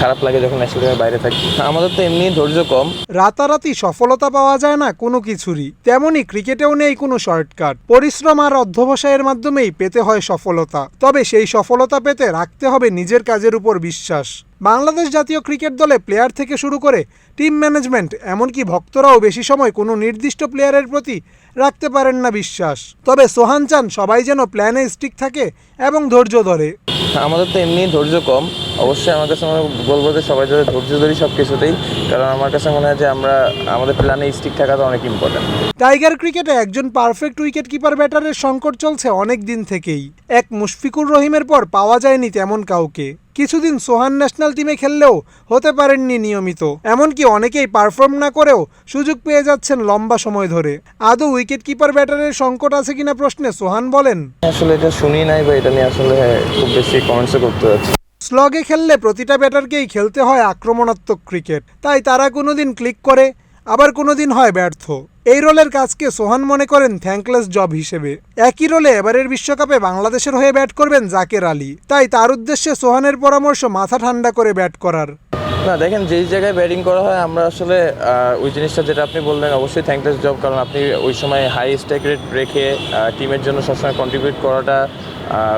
খারাপ লাগে যখন ন্যাশনাল টিমের বাইরে থাকি। আমাদের তো এমনি ধৈর্য কম। রাতারাতি সফলতা পাওয়া যায় না কোনো কিছুরই। তেমনি ক্রিকেটেও নেই কোনো শর্টকাট। পরিশ্রম আর অধ্যবসায়ের মাধ্যমেই পেতে হয় সফলতা। তবে সেই সফলতা পেতে রাখতে হবে নিজের কাজের উপর বিশ্বাস। বাংলাদেশ জাতীয় ক্রিকেট দলে প্লেয়ার থেকে শুরু করে টিম ম্যানেজমেন্ট এমনকি ভক্তরাও বেশি সময় কোনো নির্দিষ্ট প্লেয়ারের প্রতি রাখতে পারেন না বিশ্বাস। তবে সোহান চান সবাই যেন প্ল্যানে স্টিক থাকে এবং ধৈর্য ধরে। আমাদের তো এমনি ধৈর্য কম। অবশ্যই আমার কাছে মনে বলব যে সবাই যাতে ধৈর্য ধরি সব কিছুতেই কারণ আমার কাছে মনে হয় যে আমরা আমাদের প্ল্যানে স্টিক থাকাটা অনেক ইম্পর্টেন্ট টাইগার ক্রিকেটে একজন পারফেক্ট উইকেট কিপার ব্যাটারের সংকট চলছে অনেক দিন থেকেই। এক মুশফিকুর রহিমের পর পাওয়া যায়নি তেমন কাউকে। কিছুদিন সোহান ন্যাশনাল টিমে খেললেও হতে পারেননি নিয়মিত। এমনকি অনেকেই পারফর্ম না করেও সুযোগ পেয়ে যাচ্ছেন লম্বা সময় ধরে। আদৌ উইকেট কিপার ব্যাটারের সংকট আছে কিনা প্রশ্নে সোহান বলেন? আসলে এটা শুনি নাই বা এটা নিয়ে আসলে খুব বেশি কমেন্টসও করতে যাচ্ছি স্লগে খেললে প্রতিটা ব্যাটারকেই খেলতে হয় আক্রমণাত্মক ক্রিকেট। তাই তারা কোনো দিন ক্লিক করে, আবার কোনো দিন হয় ব্যর্থ। এই রোলের কাজকে সোহান মনে করেন থ্যাঙ্কলেস জব হিসেবে। একই রোলে এবারের বিশ্বকাপে বাংলাদেশের হয়ে ব্যাট করবেন জাকের আলী। তাই তার উদ্দেশ্যে সোহানের পরামর্শ মাথা ঠান্ডা করে ব্যাট করার। না, দেখেন, যেই জায়গায় ব্যাটিং করা হয়, আমরা আসলে ওই জিনিসটা যেটা আপনি বললেন, অবশ্যই থ্যাঙ্কলেস জব কারণ আপনি ওই সময় হাই স্ট্রাইক রেট রেখে টিমের জন্য সবসময় কন্ট্রিবিউট করাটা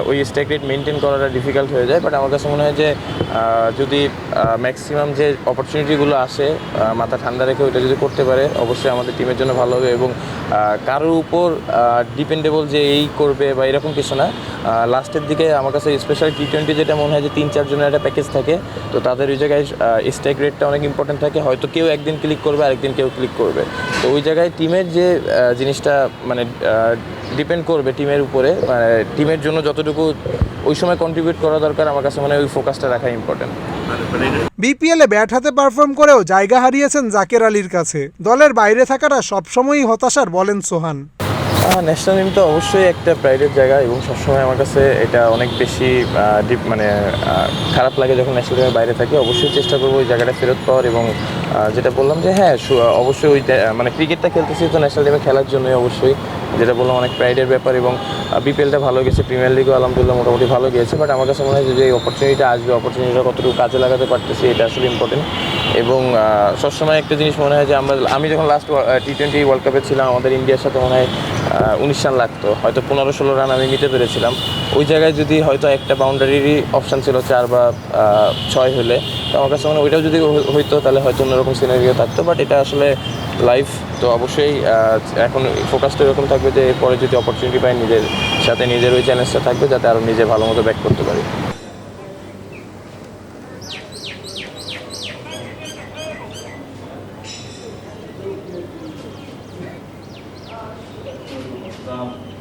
ওই স্ট্রাইক রেট মেনটেন করাটা ডিফিকাল্ট হয়ে যায়। বাট আমার কাছে মনে হয় যে যদি ম্যাক্সিমাম যে অপরচুনিটিগুলো আসে মাথা ঠান্ডা রেখে ওইটা যদি করতে পারে, অবশ্যই আমাদের টিমের জন্য ভালো হবে এবং কারোর উপর ডিপেন্ডেবল যে এই করবে বা এরকম কিছু না লাস্টের দিকে আমার কাছে স্পেশাল টি টোয়েন্টি যেটা মনে হয় যে তিন চারজনের একটা প্যাকেজ থাকে, তো তাদের ওই জায়গায় স্ট্রাইক রেটটা অনেক ইম্পর্টেন্ট থাকে। হয়তো কেউ একদিন ক্লিক করবে, আরেকদিন কেউ ক্লিক করবে। তো ওই জায়গায় টিমের যে জিনিসটা মানে ডিপেন্ড করবে টিমের উপরে মানে টিমের জন্য যতটুকু ওই সময় কন্ট্রিবিউট করা দরকার, আমার কাছে মনে ওই ফোকাসটা রাখা ইম্পর্টেন্ট বিপিএলে ব্যাট হাতে পারফর্ম করেও জায়গা হারিয়েছেন জাকের আলীর কাছে। দলের বাইরে থাকাটা সবসময়ই হতাশার বলেন সোহান। ন্যাশনাল টিম তো অবশ্যই একটা প্রাইডের জায়গা এবং সবসময় আমার কাছে এটা অনেক বেশি ডিপ মানে খারাপ লাগে যখন ন্যাশনাল বাইরে থাকি। অবশ্যই চেষ্টা করব ওই জায়গাটা ফেরত পাওয়ার এবং যেটা বললাম যে হ্যাঁ অবশ্যই ওই মানে ক্রিকেটটা খেলতেছি তো ন্যাশনাল টিমে খেলার জন্যই অবশ্যই। যেটা বললাম অনেক প্রাইডের ব্যাপার এবং বিপিএলটা ভালো গেছে প্রিমিয়ার লিগও আলহামদুলিল্লাহ মোটামুটি ভালো গিয়েছে বাট আমার কাছে মনে হয় যে এই অপরচুনিটিটা আসবে অপরচুনিটিটা কতটুকু কাজে লাগাতে পারতেছি, এটা আসলে ইম্পর্টেন্ট এবং সবসময় একটা জিনিস মনে হয় যে আমরা, আমি যখন লাস্ট টি টোয়েন্টি ওয়ার্ল্ড কাপে ছিলাম, আমাদের ইন্ডিয়ার সাথে মনে হয় উনিশ রান লাগতো। হয়তো পনেরো ষোলো রান আমি নিতে পেরেছিলাম। ওই জায়গায় যদি হয়তো একটা বাউন্ডারিরই অপশান ছিল চার বা ছয় হলে, তো আমার কাছে মনে হয় ওইটাও যদি হই- হইতো, তাহলে হয়তো অন্যরকম সিনারিও থাকতো। বাট এটা আসলে লাইফ তো অবশ্যই এখন ফোকাসটা এরকম থাকবে যে এরপরে যদি অপরচুনিটি পাই, নিজের সাথে নিজের ওই চ্যালেঞ্জটা থাকবে, যাতে আরও নিজে ভালো মতো ব্যাক করতে পারি। canal.